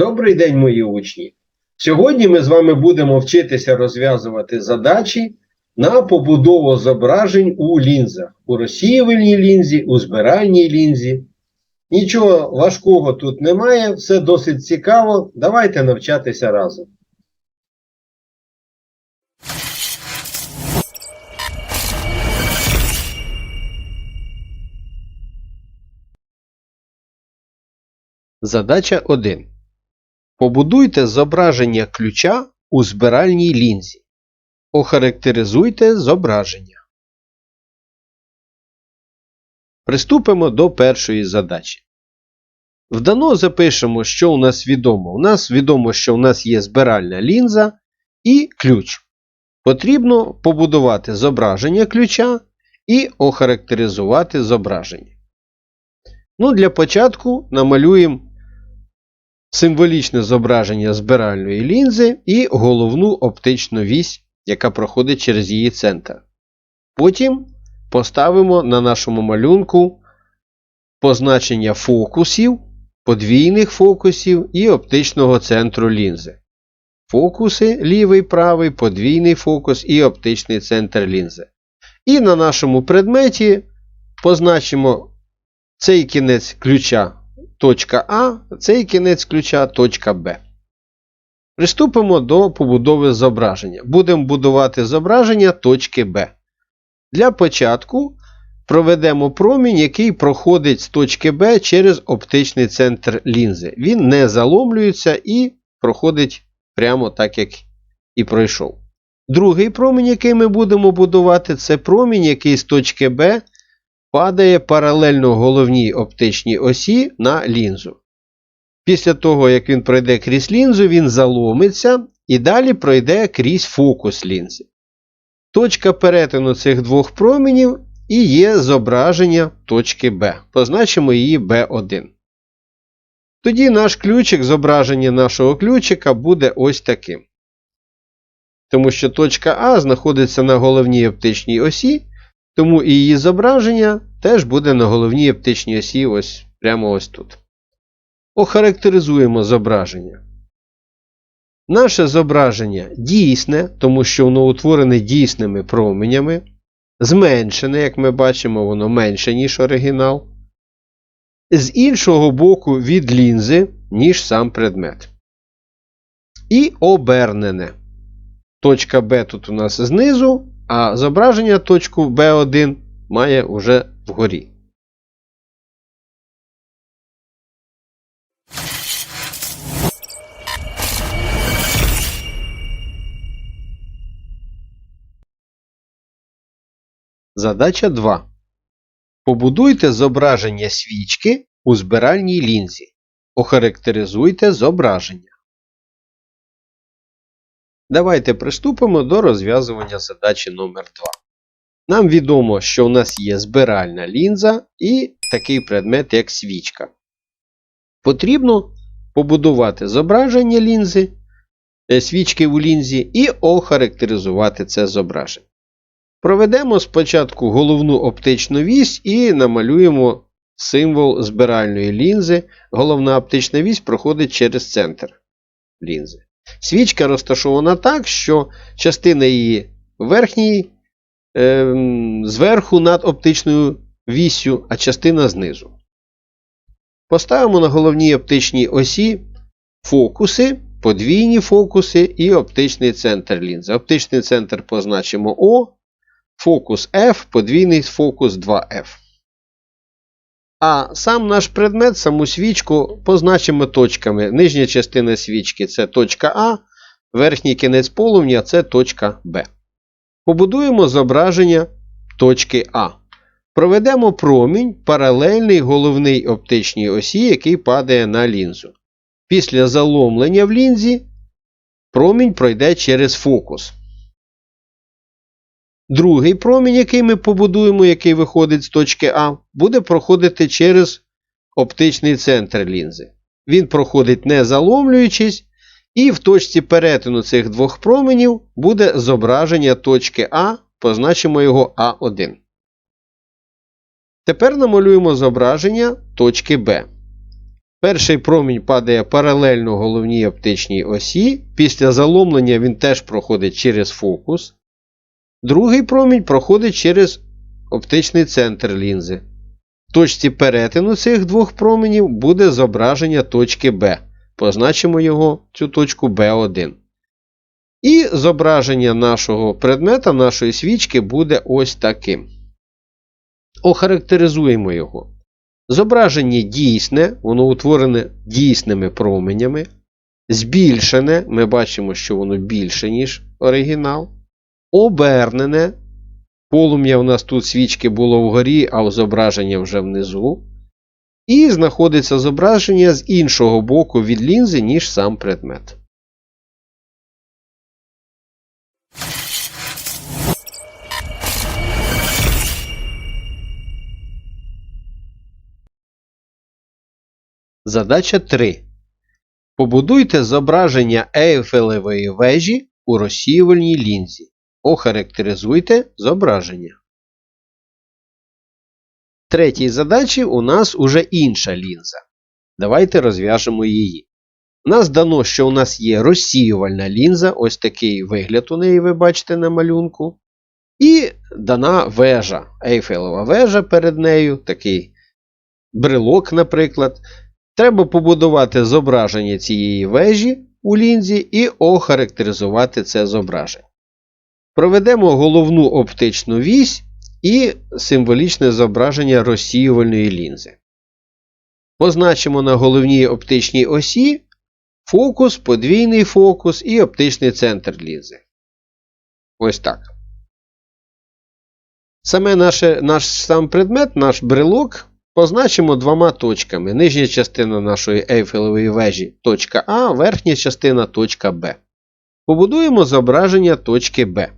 Добрий день, мої учні! Сьогодні ми з вами будемо вчитися розв'язувати задачі на побудову зображень у лінзах, у розсіювальній лінзі, у збиральній лінзі. Нічого важкого тут немає, все досить цікаво. Давайте навчатися разом. Задача 1. Побудуйте зображення ключа у збиральній лінзі. Охарактеризуйте зображення. Приступимо до першої задачі. Вдано запишемо, що у нас відомо. У нас відомо, що у нас є збиральна лінза і ключ. Потрібно побудувати зображення ключа і охарактеризувати зображення. Ну, Для початку намалюємо символічне зображення збиральної лінзи і головну оптичну вісь, яка проходить через її центр. Потім поставимо на нашому малюнку позначення фокусів, подвійних фокусів і оптичного центру лінзи. Фокуси лівий, правий, подвійний фокус і оптичний центр лінзи. І на нашому предметі позначимо цей кінець ключа точка А, цей кінець ключа точка Б. Приступимо до побудови зображення. Будемо будувати зображення точки Б. Для початку проведемо промінь, який проходить з точки Б через оптичний центр лінзи. Він не заломлюється і проходить прямо так, як і пройшов. Другий промінь, який ми будемо будувати, це промінь, який з точки Б падає паралельно головній оптичній осі на лінзу. Після того, як він пройде крізь лінзу, він заломиться і далі пройде крізь фокус лінзи. Точка перетину цих двох променів і є зображення точки Б. Позначимо її B1. Тоді наш ключик, зображення нашого ключика буде ось таким. Тому що точка А знаходиться на головній оптичній осі, тому і її зображення теж буде на головній оптичній осі ось прямо ось тут. Охарактеризуємо зображення. Наше зображення дійсне, тому що воно утворене дійсними променями. Зменшене, як ми бачимо, воно менше, ніж оригінал. З іншого боку від лінзи, ніж сам предмет. І обернене. Точка Б тут у нас знизу, а зображення точку B1 має уже вгорі. Задача 2. Побудуйте зображення свічки у збиральній лінзі. Охарактеризуйте зображення. Давайте приступимо до розв'язування задачі номер 2 Нам відомо, що у нас є збиральна лінза і такий предмет, як свічка. Потрібно побудувати зображення лінзи, е, свічки у лінзі і охарактеризувати це зображення. Проведемо спочатку головну оптичну вісь і намалюємо символ збиральної лінзи. Головна оптична вісь проходить через центр лінзи. Свічка розташована так, що частина її верхньої е, зверху над оптичною віссю, а частина знизу. Поставимо на головній оптичній осі фокуси, подвійні фокуси і оптичний центр лінзи. Оптичний центр позначимо О, фокус F, подвійний фокус 2F. А сам наш предмет, саму свічку позначимо точками. Нижня частина свічки це точка А, верхній кінець полум'я це точка Б. Побудуємо зображення точки А. Проведемо промінь паралельний головній оптичній осі, який падає на лінзу. Після заломлення в лінзі промінь пройде через фокус. Другий промінь, який ми побудуємо, який виходить з точки А, буде проходити через оптичний центр лінзи. Він проходить не заломлюючись, і в точці перетину цих двох променів буде зображення точки А, позначимо його А1. Тепер намалюємо зображення точки Б. Перший промінь падає паралельно головній оптичній осі. Після заломлення він теж проходить через фокус. Другий промінь проходить через оптичний центр лінзи. В точці перетину цих двох променів буде зображення точки B. Позначимо його цю точку B1. І зображення нашого предмета, нашої свічки буде ось таким. Охарактеризуємо його. Зображення дійсне, воно утворене дійсними променями. Збільшене, ми бачимо, що воно більше, ніж оригінал. Обернене. Полум'я у нас тут свічки було вгорі, а зображення вже внизу. І знаходиться зображення з іншого боку від лінзи, ніж сам предмет. Задача 3. Побудуйте зображення Ейфелевої вежі у розсіювальній лінзі. Охарактеризуйте зображення. Третій задачі у нас уже інша лінза. Давайте розв'яжемо її. Нас дано, що у нас є розсіювальна лінза, ось такий вигляд у неї ви бачите на малюнку. І дана вежа, Ейфелева вежа перед нею, такий брелок, наприклад. Треба побудувати зображення цієї вежі у лінзі і охарактеризувати це зображення. Проведемо головну оптичну вісь і символічне зображення розсіювальної лінзи. Позначимо на головній оптичній осі фокус, подвійний фокус і оптичний центр лінзи. Ось так. Саме наше, наш сам предмет, наш брелок позначимо двома точками. Нижня частина нашої ейфелевої вежі точка А, верхня частина точка Б. Побудуємо зображення точки Б.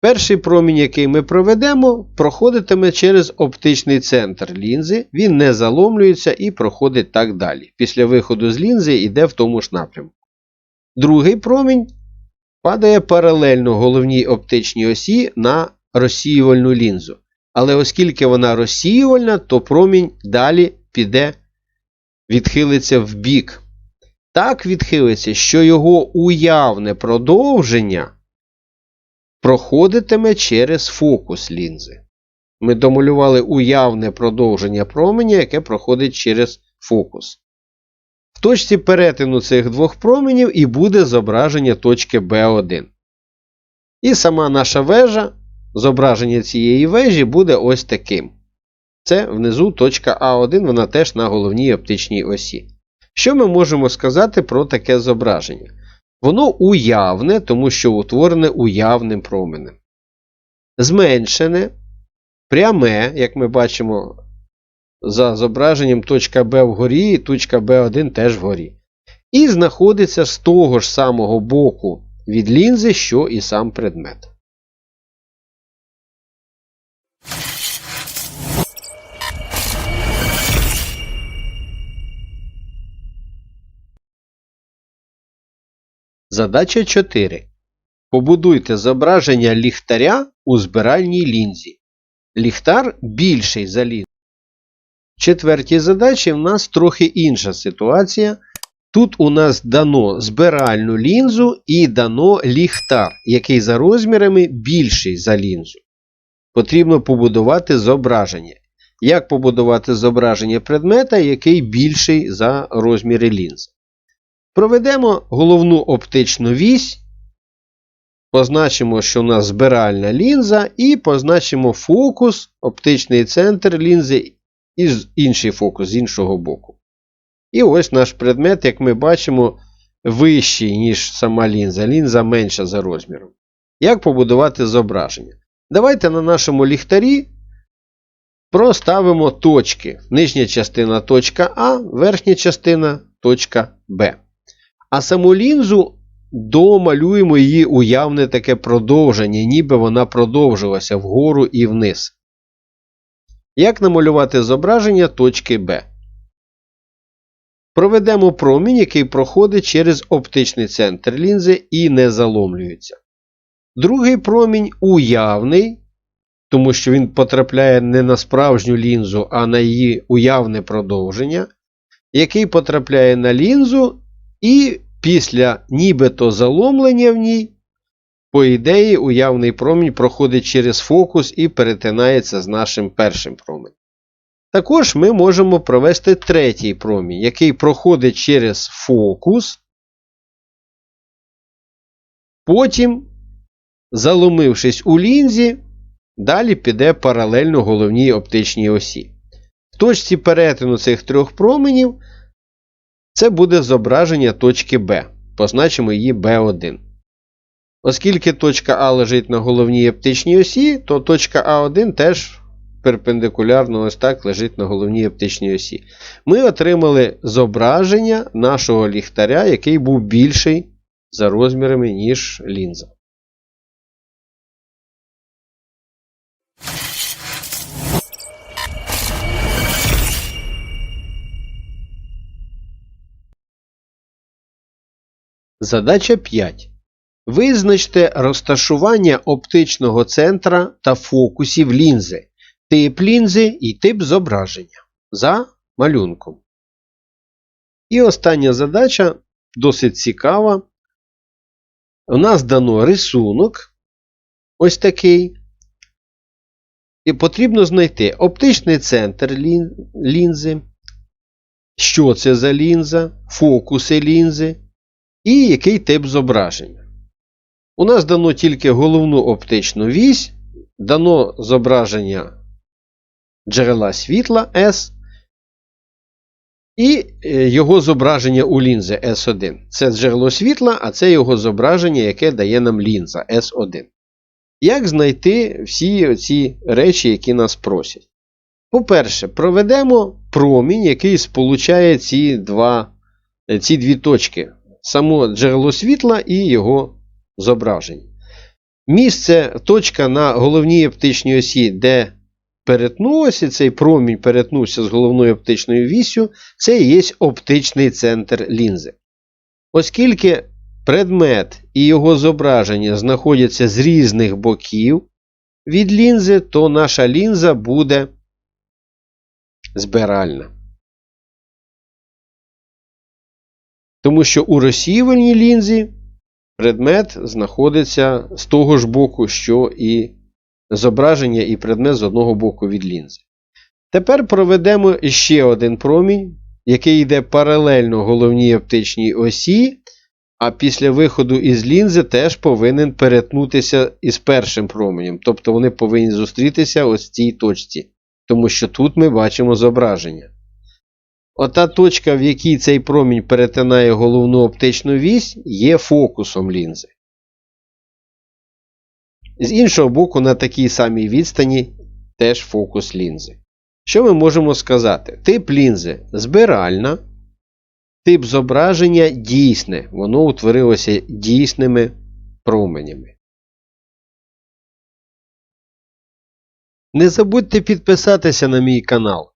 Перший промінь, який ми проведемо, проходитиме через оптичний центр лінзи, він не заломлюється і проходить так далі. Після виходу з лінзи йде в тому ж напрямку. Другий промінь падає паралельно головній оптичній осі на розсіювальну лінзу. Але оскільки вона розсіювальна, то промінь далі піде, відхилиться в бік. Так відхилиться, що його уявне продовження проходитиме через фокус лінзи. Ми домалювали уявне продовження променя, яке проходить через фокус. В точці перетину цих двох променів і буде зображення точки B1. І сама наша вежа, зображення цієї вежі буде ось таким. Це внизу точка А1, вона теж на головній оптичній осі. Що ми можемо сказати про таке зображення? Воно уявне, тому що утворене уявним променем. Зменшене, пряме, як ми бачимо, за зображенням точка Б вгорі і точка Б1 теж вгорі. І знаходиться з того ж самого боку від лінзи, що і сам предмет. Задача 4. Побудуйте зображення ліхтаря у збиральній лінзі. Ліхтар більший за лінзу. В четвертій задачі в нас трохи інша ситуація. Тут у нас дано збиральну лінзу і дано ліхтар, який за розмірами більший за лінзу. Потрібно побудувати зображення. Як побудувати зображення предмета, який більший за розміри лінзи? Проведемо головну оптичну вісь, позначимо, що у нас збиральна лінза, і позначимо фокус, оптичний центр лінзи і інший фокус з іншого боку. І ось наш предмет, як ми бачимо, вищий, ніж сама лінза. Лінза менша за розміром. Як побудувати зображення? Давайте на нашому ліхтарі проставимо точки. Нижня частина точка А, верхня частина точка Б. А саму лінзу домалюємо її уявне таке продовження, ніби вона продовжилася вгору і вниз. Як намалювати зображення точки Б? Проведемо промінь, який проходить через оптичний центр лінзи і не заломлюється. Другий промінь уявний, тому що він потрапляє не на справжню лінзу, а на її уявне продовження. який потрапляє на лінзу, і після нібито заломлення в ній, по ідеї, уявний промінь проходить через фокус і перетинається з нашим першим променем. Також ми можемо провести третій промінь, який проходить через фокус. Потім, заломившись у лінзі, далі піде паралельно головній оптичній осі. В точці перетину цих трьох променів це буде зображення точки Б. Позначимо її B1. Оскільки точка А лежить на головній оптичній осі, то точка А1 теж перпендикулярно ось так лежить на головній оптичній осі. Ми отримали зображення нашого ліхтаря, який був більший за розмірами, ніж лінза. Задача 5. Визначте розташування оптичного центра та фокусів лінзи, тип лінзи і тип зображення за малюнком. І остання задача досить цікава. У нас дано рисунок ось такий. І потрібно знайти оптичний центр лінзи, що це за лінза, фокуси лінзи і який тип зображення. У нас дано тільки головну оптичну вісь, дано зображення джерела світла S і е, його зображення у лінзи S1. Це джерело світла, а це його зображення, яке дає нам лінза S1. Як знайти всі ці речі, які нас просять? По-перше, проведемо промінь, який сполучає ці, два, е, ці дві точки. Само джерело світла і його зображення. Місце, точка на головній оптичній осі, де перетнулося, цей промінь перетнувся з головною оптичною вісю, це і є оптичний центр лінзи. Оскільки предмет і його зображення знаходяться з різних боків від лінзи, то наша лінза буде збиральна. Тому що у розсіювальній лінзі предмет знаходиться з того ж боку, що і зображення і предмет з одного боку від лінзи. Тепер проведемо ще один промінь, який йде паралельно головній оптичній осі, а після виходу із лінзи теж повинен перетнутися із першим променем. Тобто вони повинні зустрітися ось в цій точці. Тому що тут ми бачимо зображення. Ота точка, в якій цей промінь перетинає головну оптичну вісь, є фокусом лінзи. З іншого боку, на такій самій відстані теж фокус лінзи. Що ми можемо сказати? Тип лінзи збиральна, тип зображення дійсне. Воно утворилося дійсними променями. Не забудьте підписатися на мій канал.